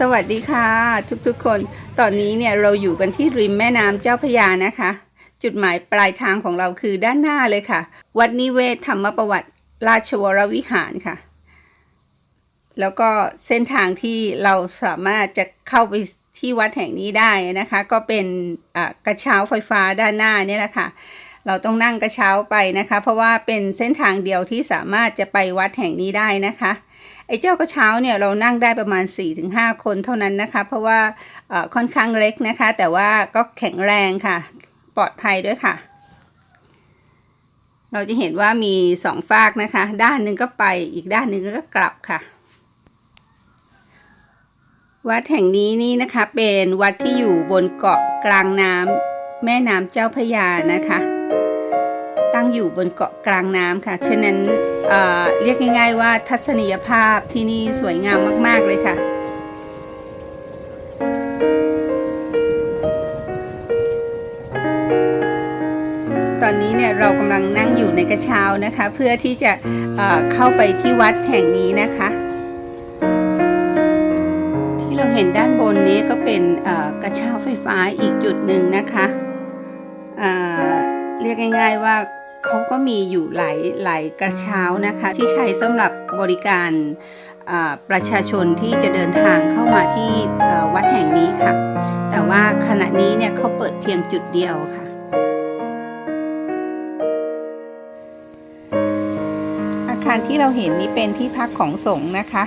สวัสดีค่ะทุกๆคน ตอนนี้เนี่ยเราอยู่กันที่ริมแม่น้ำเจ้าพยานะคะ จุดหมายปลายทางของเราคือด้านหน้าเลยค่ะ วัดนิเวศธรรมประวัติราชวรวิหารค่ะ แล้วก็เส้นทางที่เราสามารถจะเข้าไปที่วัดแห่งนี้ได้นะคะ ก็เป็นกระเช้าไฟฟ้าด้านหน้าเนี่ยแหละค่ะเราต้องนั่งกระเช้าไปนะคะ เพราะว่าเป็นเส้นทางเดียวที่สามารถจะไปวัดแห่งนี้ได้นะคะ ไอ้เจ้ากระเช้าเนี่ยเรานั่งได้ประมาณ 4-5 คนเท่านั้นนะคะ เพราะว่าค่อนข้างเล็กนะคะ แต่ว่าก็แข็งแรงค่ะ ปลอดภัยด้วยค่ะ เราจะเห็นว่ามีสองฝากนะคะ ด้านหนึ่งก็ไปอีกด้านหนึ่งก็กลับค่ะ วัดแห่งนี้นี่นะคะเป็นวัดที่อยู่บนเกาะกลางน้ำแม่น้ำเจ้าพยานะคะ ตั้งอยู่บนเกาะกลางน้ำค่ะ ฉะนั้นเเรียกง่าย ๆ ว่าทัศนียภาพที่นี่สวยงามมาก ๆ เลยค่ะตอนนี้เนี่ยเรากำลังนั่งอยู่ในกระเช้านะคะ เพื่อที่จะเเข้าไปที่วัดแห่งนี้นะคะ ที่เราเห็นด้านบนนี้ก็เป็นกระเช้าไฟฟ้าอีกจุดหนึ่งนะคะเรียกง่าย ๆว่า เขาก็มีอยู่หลายหลายกระเช้านะคะ ที่ใช้สำหรับบริการอ่าประชาชนที่จะเดินทางเข้ามาที่เอ่อวัดแห่งนี้ค่ะ แต่ว่าขณะนี้เนี่ยเขาเปิดเพียงจุดเดียวค่ะ อาคารที่เราเห็นนี้เป็นที่พักของสงฆ์นะคะ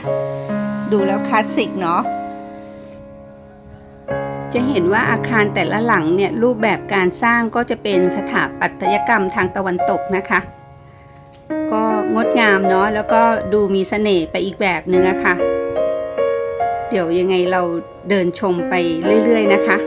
ดูแล้วคลาสสิกเนาะ จะเห็นว่าอาคารแต่ละหลังเนี่ยรูปแบบการสร้างก็จะเป็นสถาปัตยกรรมทางตะวันตกนะคะ ก็งดงามเนาะแล้วก็ดูมีเสน่ห์ไปอีกแบบหนึ่งอะค่ะ เดี๋ยวยังไงเราเดินชมไปเรื่อย ๆ นะคะ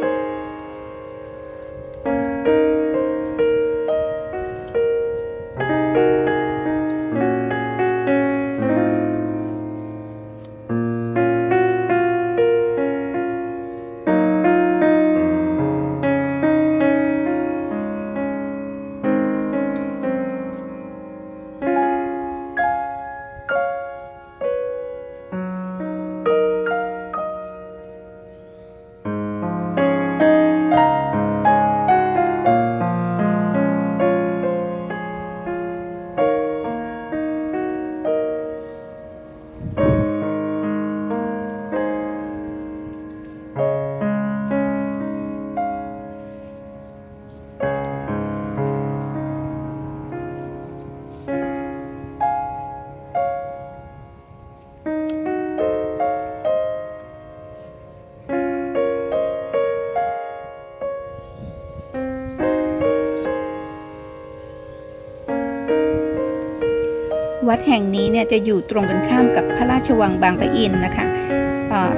วัดแห่งนี้เนี่ยจะอยู่ตรงกันข้ามกับพระราชวังบางปะอินนะคะ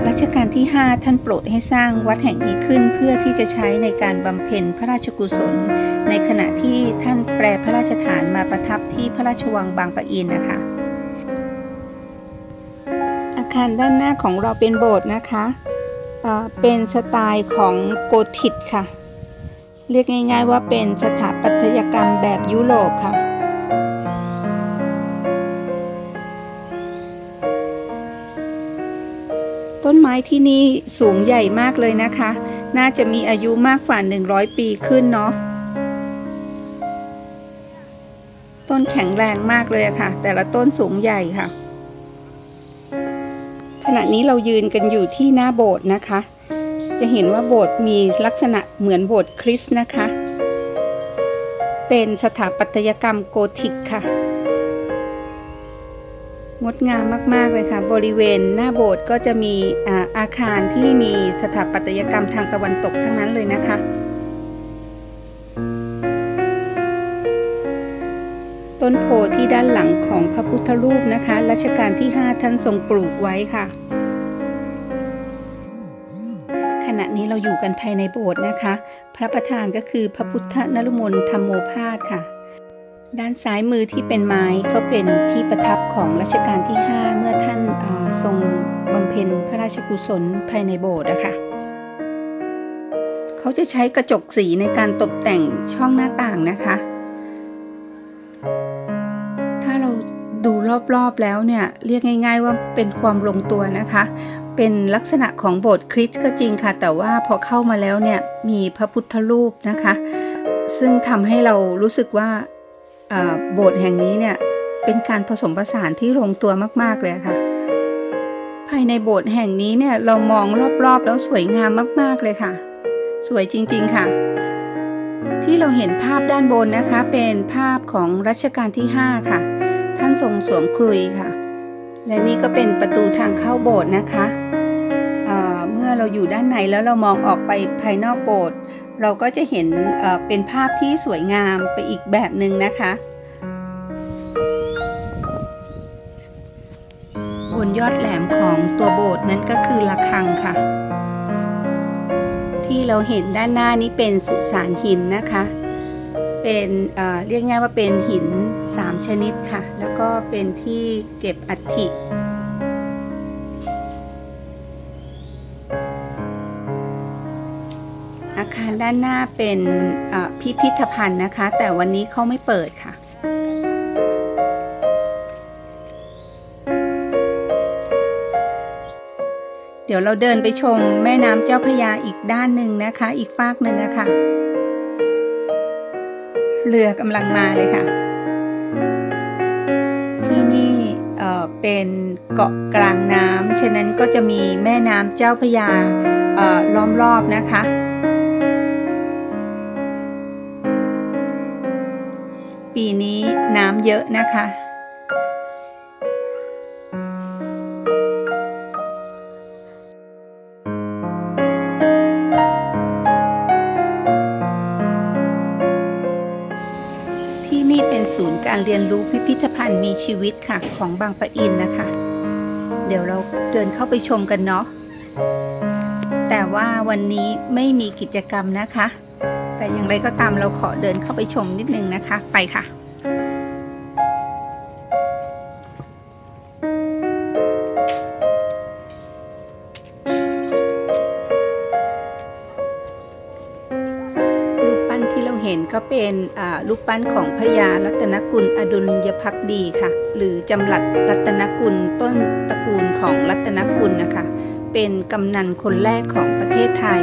รัชกาลที่ 5 ท่านโปรดให้สร้างวัดแห่งนี้ขึ้น เพื่อที่จะใช้ในการบำเพ็ญพระราชกุศล ในขณะที่ท่านแปรพระราชฐานมาประทับที่พระราชวังบางปะอินนะคะ อาคารด้านหน้าของเราเป็นโบสถ์นะคะเอ่อเป็นสไตล์ของโกธิกค่ะ เรียกง่ายๆว่าเป็นสถาปัตยกรรมแบบยุโรปค่ะ ม้ที่นี่สูงใหญ่มากเลยนะคะ น่าจะมีอายุมากกว่า 100 ปีขึ้นเนาะ ต้นแข็งแรงมากเลยค่ะ แต่ละต้นสูงใหญ่ค่ะ ขณะนี้เรายืนกันอยู่ที่หน้าโบสถ์นะคะ จะเห็นว่าโบสถ์มีลักษณะเหมือนโบสถ์คริสต์นะคะ เป็นสถาปัตยกรรมโกธิกค่ะ งดงามมาก ๆ เลยค่ะ บริเวณหน้าโบสถ์ก็จะมีอาคารที่มีสถาปัตยกรรมทางตะวันตกทั้งนั้นเลยนะคะ ต้นโพธิ์ที่ด้านหลังของพระพุทธรูปนะคะ รัชกาลที่ 5 ท่านทรงปลูกไว้ค่ะ ขณะนี้เราอยู่กันภายในโบสถ์นะคะ พระประธานก็คือพระพุทธนรุมนธรรมโมพาสค่ะ ด้านซ้ายมือที่เป็นไม้ก็เป็นที่ประทับของรัชกาลที่ 5 เมื่อท่านาทรงบำเพ็ญพระราชกุศลภายในโบสถ์นะคะ เขาจะใช้กระจกสีในการตกแต่งช่องหน้าต่างนะคะ ถ้าเราดูรอบๆแล้วเนี่ยเรียกง่าย ๆ ว่าเป็นความลงตัวนะคะ เป็นลักษณะของโบสถ์คริสต์ก็จริงค่ะ แต่ว่าพอเข้ามาแล้วเนี่ยมีพระพุทธรูปนะคะ ซึ่งทำให้เรารู้สึกว่า โบสถ์แห่งนี้เนี่ยเป็นการผสมผสานที่ลงตัวมาก ๆ เลยค่ะ ภายในโบสถ์แห่งนี้เนี่ยเรามองรอบๆ แล้วสวยงามมาก ๆ เลยค่ะ สวยจริง ๆ ค่ะ ที่เราเห็นภาพด้านบนนะคะ เป็นภาพของรัชกาลที่ 5 ค่ะ ท่านทรงสวมครุยค่ะ และนี่ก็เป็นประตูทางเข้าโบสถ์นะคะ เมื่อเราอยู่ด้านในแล้วเรามองออกไปภายนอกโบสถ์เราก็จะเห็นเป็นภาพที่สวยงามไปอีกแบบหนึ่งนะคะบนยอดแหลมของตัวโบสถ์นั้นก็คือระฆังค่ะ ที่เราเห็นด้านหน้านี้เป็นสุสานหินนะคะ เป็นเเรียกง่ายว่าเป็นหิน 3 ชนิดค่ะ แล้วก็เป็นที่เก็บอัฐิ คารด้านหน้าเป็นพิพิธภัณฑ์นะคะ แต่วันนี้เขาไม่เปิดค่ะเดี๋ยวเราเดินไปชมแม่น้ำเจ้าพยาอีกด้านหนึ่งนะคะ อีกฟากหนึ่งนะคะเรือกำลังมาเลยค่ะ ที่นี่เเป็นเกาะกลางน้ำฉะนั้นก็จะมีแม่น้ำเจ้าพยาล้อมรอบนะคะ เยอะนะคะ ที่นี่เป็นศูนย์การเรียนรู้พิพิธภัณฑ์มีชีวิตค่ะ ของบางปะอินนะคะ เดี๋ยวเราเดินเข้าไปชมกันเนาะแต่ว่าวันนี้ไม่มีกิจกรรมนะคะ แต่อย่างไรก็ตามเราขอเดินเข้าไปชมนิดนึงนะคะ ไปค่ะ ก็เป็นรูปปั้นของพญารัตนกุลอดุลยพักดีค่ะ หรือจำหลัดรัตนกุลต้นตระกูลของรัตนกุลนะคะ เป็นกำนันคนแรกของประเทศไทย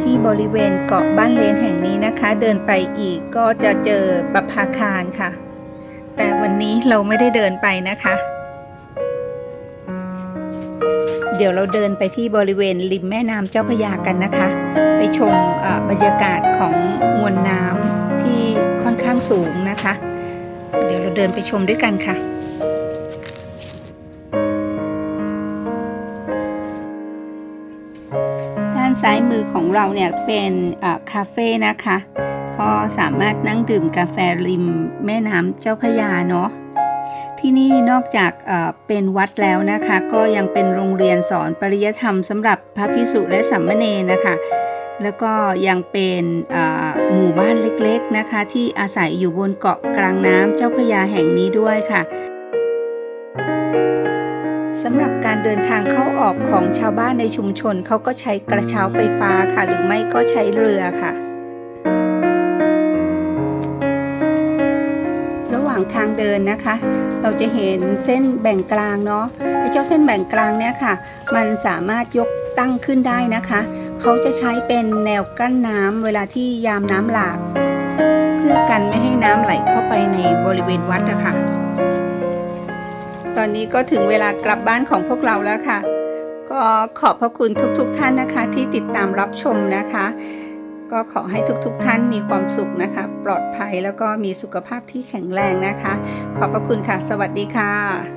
ที่บริเวณเกาะบ้านเลนแห่งนี้นะคะ เดินไปอีกก็จะเจอประภาคารค่ะ แต่วันนี้เราไม่ได้เดินไปนะคะ เดี๋ยวเราเดินไปที่บริเวณริมแม่น้ำเจ้าพระยากันนะคะ ไปชมบรรยากาศของมวลน้ำที่ค่อนข้างสูงนะคะ เดี๋ยวเราเดินไปชมด้วยกันค่ะด้านซ้ายมือของเราเนี่ยเป็นคาเฟ่นะคะ ก็สามารถนั่งดื่มกาแฟริมแม่น้ำเจ้าพระยาเนาะ ที่นี่นอกจากเป็นวัดแล้วนะคะ ก็ยังเป็นโรงเรียนสอนปริยธรรมสำหรับพระพิสุและสัมมเนนะคะ แล้วก็ยังเป็นหมู่บ้านเล็กๆนะคะ ที่อาศัยอยู่บนเกาะกลางน้ำเจ้าพระยาแห่งนี้ด้วยค่ะสำหรับการเดินทางเข้าออกของชาวบ้านในชุมชนเขาก็ใช้กระเช้าไฟฟ้าค่ะ หรือไม่ก็ใช้เรือค่ะ ทางเดินนะคะ เราจะเห็นเส้นแบ่งกลางเนาะไอ้เจ้าเส้นแบ่งกลางเนี่ยค่ะ มันสามารถยกตั้งขึ้นได้นะคะ เขาจะใช้เป็นแนวกั้นน้ำเวลาที่ยามน้ำหลากเพื่อกันไม่ให้น้ำไหลเข้าไปในบริเวณวัดนะคะตอนนี้ก็ถึงเวลากลับบ้านของพวกเราแล้วค่ะ ก็ขอบพระคุณทุกๆทท่านนะคะที่ติดตามรับชมนะคะ ก็ขอให้ทุกๆทท่านมีความสุขนะคะ ปลอดภัยแล้วก็มีสุขภาพที่แข็งแรงนะคะ ขอบพระคุณค่ะ สวัสดีค่ะ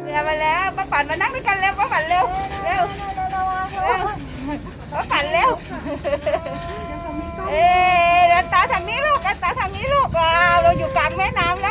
เรือมาแล้วป้าปันมานั่งด้วยกันเร็วป้าปันเร็วเร็วเร็วป้าปันเร็วเอ๊ะตาทางนี้ลูกตาทางนี้ลูกเราอยู่กลางแม่น้ำแล้ว